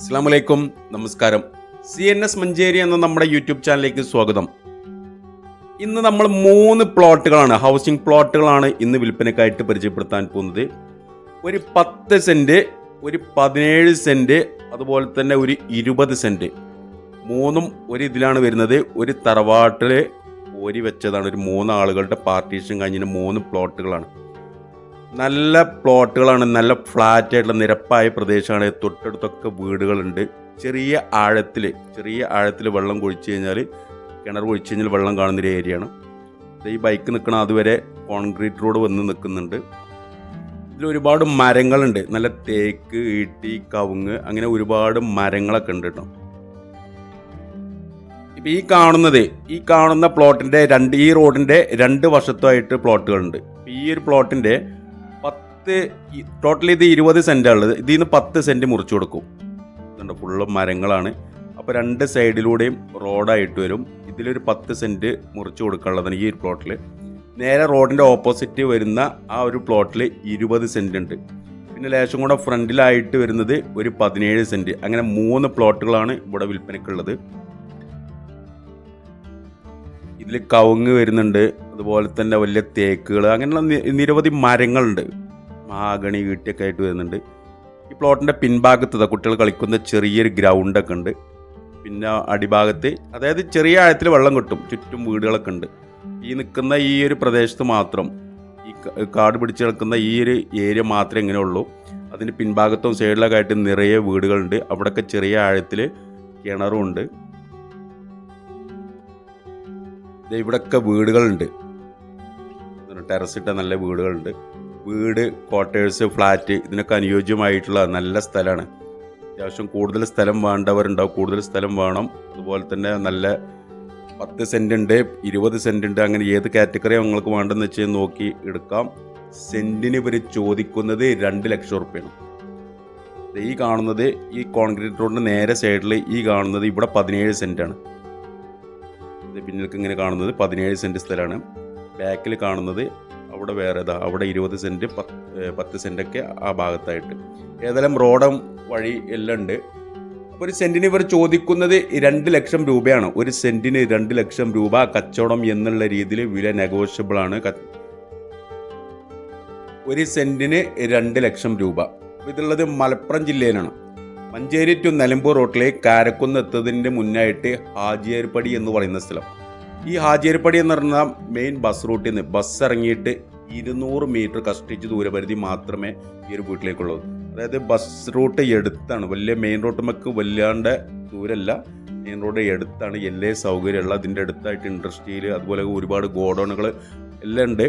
അസ്സാം വലൈക്കും നമസ്കാരം. സി എൻ എസ് മഞ്ചേരി എന്ന നമ്മുടെ യൂട്യൂബ് ചാനലിലേക്ക് സ്വാഗതം. ഇന്ന് നമ്മൾ മൂന്ന് പ്ലോട്ടുകളാണ് ഹൗസിംഗ് പ്ലോട്ടുകളാണ് ഇന്ന് വിൽപ്പനക്കായിട്ട് പരിചയപ്പെടുത്താൻ പോകുന്നത്. ഒരു പത്ത് സെന്റ് ഒരു പതിനേഴ് സെന്റ് അതുപോലെ തന്നെ ഒരു ഇരുപത് സെന്റ് മൂന്നും ഒരു ഇതിലാണ് വരുന്നത്. ഒരു തറവാട്ടിൽ ഓരി വെച്ചതാണ്. ഒരു മൂന്ന് ആളുകളുടെ പാർട്ടീഷൻ കഴിഞ്ഞിട്ട് മൂന്ന് പ്ലോട്ടുകളാണ്. നല്ല പ്ലോട്ടുകളാണ് നല്ല ഫ്ലാറ്റ് ആയിട്ടുള്ള നിരപ്പായ പ്രദേശമാണ്. തൊട്ടടുത്തൊക്കെ വീടുകളുണ്ട്. ചെറിയ ആഴത്തിൽ ചെറിയ ആഴത്തിൽ വെള്ളം കുഴിച്ച് കഴിഞ്ഞാൽ കിണർ കുഴിച്ച് കഴിഞ്ഞാൽ വെള്ളം കാണുന്നൊരു ഏരിയയാണ്. ഈ ബൈക്ക് നിൽക്കണ അതുവരെ കോൺക്രീറ്റ് റോഡ് വന്ന് നിൽക്കുന്നുണ്ട്. ഇതിൽ ഒരുപാട് മരങ്ങളുണ്ട്. നല്ല തേക്ക് ഈട്ടി കവുങ്ങ് അങ്ങനെ ഒരുപാട് മരങ്ങളൊക്കെ ഉണ്ട് കേട്ടോ. ഇപ്പം ഈ കാണുന്നത് ഈ കാണുന്ന പ്ലോട്ടിന്റെ രണ്ട് ഈ റോഡിന്റെ രണ്ട് വശത്തുമായിട്ട് പ്ലോട്ടുകളുണ്ട് ഈ ഒരു പ്ലോട്ടിന്റെ ടോട്ടൽ ഇത് ഇരുപത് സെന്റാണുള്ളത് ഇതിൽ നിന്ന് പത്ത് സെന്റ് മുറിച്ചു കൊടുക്കും. ഇതുണ്ട് ഫുള്ള് മരങ്ങളാണ്. അപ്പോൾ രണ്ട് സൈഡിലൂടെയും റോഡായിട്ട് വരും. ഇതിലൊരു പത്ത് സെന്റ് മുറിച്ചു കൊടുക്കാനുള്ളതാണ് ഈ പ്ലോട്ടിൽ നേരെ റോഡിന്റെ ഓപ്പോസിറ്റ് വരുന്ന ആ ഒരു പ്ലോട്ടിൽ ഇരുപത് സെന്റ് ഉണ്ട്. പിന്നെ ലേശം കൂടെ ഫ്രണ്ടിലായിട്ട് വരുന്നത് ഒരു പതിനേഴ് സെന്റ് അങ്ങനെ മൂന്ന് പ്ലോട്ടുകളാണ് ഇവിടെ വിൽപ്പനയ്ക്കുള്ളത് ഇതിൽ കവുങ്ങ് വരുന്നുണ്ട്. അതുപോലെ തന്നെ വലിയ തേക്കുകൾ അങ്ങനെയുള്ള നിരവധി മരങ്ങളുണ്ട്. മാഗണി വീട്ടിയൊക്കെ ആയിട്ട് വരുന്നുണ്ട്. ഈ പ്ലോട്ടിന്റെ പിൻഭാഗത്ത് കുട്ടികൾ കളിക്കുന്ന ചെറിയൊരു ഗ്രൗണ്ടൊക്കെ ഉണ്ട്. പിന്നെ അടിഭാഗത്ത് അതായത് ചെറിയ ആഴത്തിൽ വെള്ളം കിട്ടും. ചുറ്റും വീടുകളൊക്കെ ഉണ്ട്. ഈ നിൽക്കുന്ന ഈ ഒരു പ്രദേശത്ത് മാത്രം ഈ കാട് പിടിച്ച് കിടക്കുന്ന ഈ ഒരു ഏരിയ മാത്രമേ ഇങ്ങനെ ഉള്ളൂ. അതിന് പിൻഭാഗത്തും സൈഡിലൊക്കെ ആയിട്ട് നിറയെ വീടുകളുണ്ട്. അവിടെയൊക്കെ ചെറിയ ആഴത്തിൽ കിണറും ഉണ്ട്. ഇവിടെയൊക്കെ വീടുകളുണ്ട്. ടെറസ് ഇട്ട നല്ല വീടുകളുണ്ട്. വീട് ക്വാർട്ടേഴ്സ് ഫ്ലാറ്റ് ഇതിനൊക്കെ അനുയോജ്യമായിട്ടുള്ള നല്ല സ്ഥലമാണ്. അത്യാവശ്യം കൂടുതൽ സ്ഥലം വേണ്ടവരുണ്ടാവും. കൂടുതൽ സ്ഥലം വേണം. അതുപോലെ തന്നെ നല്ല പത്ത് സെന്റ് ഉണ്ട് ഇരുപത് സെന്റ് ഉണ്ട് അങ്ങനെ ഏത് കാറ്റഗറി നിങ്ങൾക്ക് വേണ്ടെന്ന് വെച്ച് നോക്കി എടുക്കാം. സെന്റിന് ഇവർ ചോദിക്കുന്നത് രണ്ട് ലക്ഷം റുപ്യാണ് ഈ കാണുന്നത് ഈ കോൺക്രീറ്റ് റോഡിന് നേരെ സൈഡിൽ ഈ കാണുന്നത് ഇവിടെ പതിനേഴ് സെന്റാണ് ഇത് പിന്നിലേക്ക് ഇങ്ങനെ കാണുന്നത് പതിനേഴ് സെന്റ് സ്ഥലമാണ്. ബാക്കിൽ കാണുന്നത് അവിടെ വേറെ ഇതാ അവിടെ ഇരുപത് സെന്റ് പത്ത് പത്ത് സെന്റൊക്കെ ആ ഭാഗത്തായിട്ട്. ഏതായാലും റോഡും വഴി എല്ലാം ഉണ്ട്. അപ്പോൾ ഒരു സെന്റിന് ഇവർ ചോദിക്കുന്നത് രണ്ട് ലക്ഷം രൂപയാണ്. ഒരു സെന്റിന് രണ്ട് ലക്ഷം രൂപ കച്ചവടം എന്നുള്ള രീതിയിൽ വില നെഗോഷ്യബിൾ ആണ്. ഒരു സെന്റിന് രണ്ട് ലക്ഷം രൂപ. ഇതുള്ളത് മലപ്പുറം ജില്ലയിലാണ്. മഞ്ചേരി ടു നിലമ്പൂർ റോട്ടിലെ കാരക്കുന്ന് എത്തുന്നതിന്റെ മുന്നായിട്ട് ഹാജിയേർപ്പടി എന്ന് പറയുന്ന സ്ഥലം. ഈ ഹാജിയേർപ്പടി എന്ന് പറഞ്ഞാൽ മെയിൻ ബസ് റൂട്ടിൽ നിന്ന് ബസ് ഇറങ്ങിയിട്ട് ഇരുന്നൂറ് മീറ്റർ കഷ്ടിച്ച് ദൂരപരിധി മാത്രമേ ഈ ഒരു വീട്ടിലേക്കുള്ളൂ. അതായത് ബസ് റൂട്ട് എടുത്താണ്. വലിയ മെയിൻ റോട്ടുമൊക്കെ വല്ലാണ്ട് ദൂരമല്ല മെയിൻ റോഡ് എടുത്താണ്. എല്ലാ സൗകര്യമുള്ള അതിന്റെ അടുത്തായിട്ട് ഇൻഡസ്ട്രിയിൽ അതുപോലെ ഒരുപാട് ഗോഡൗണുകൾ എല്ലാം ഉണ്ട്.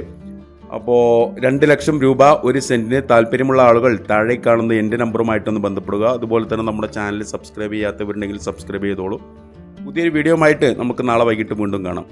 അപ്പോൾ രണ്ട് ലക്ഷം രൂപ ഒരു സെന്റിന് താല്പര്യമുള്ള ആളുകൾ താഴെ കാണുന്ന എന്റെ നമ്പറുമായിട്ടൊന്ന് ബന്ധപ്പെടുക. അതുപോലെ തന്നെ നമ്മുടെ ചാനൽ സബ്സ്ക്രൈബ് ചെയ്യാത്തവരുണ്ടെങ്കിൽ സബ്സ്ക്രൈബ് ചെയ്തോളൂ. പുതിയൊരു വീഡിയോ ആയിട്ട് നമുക്ക് നാളെ വൈകിട്ട് വീണ്ടും കാണാം.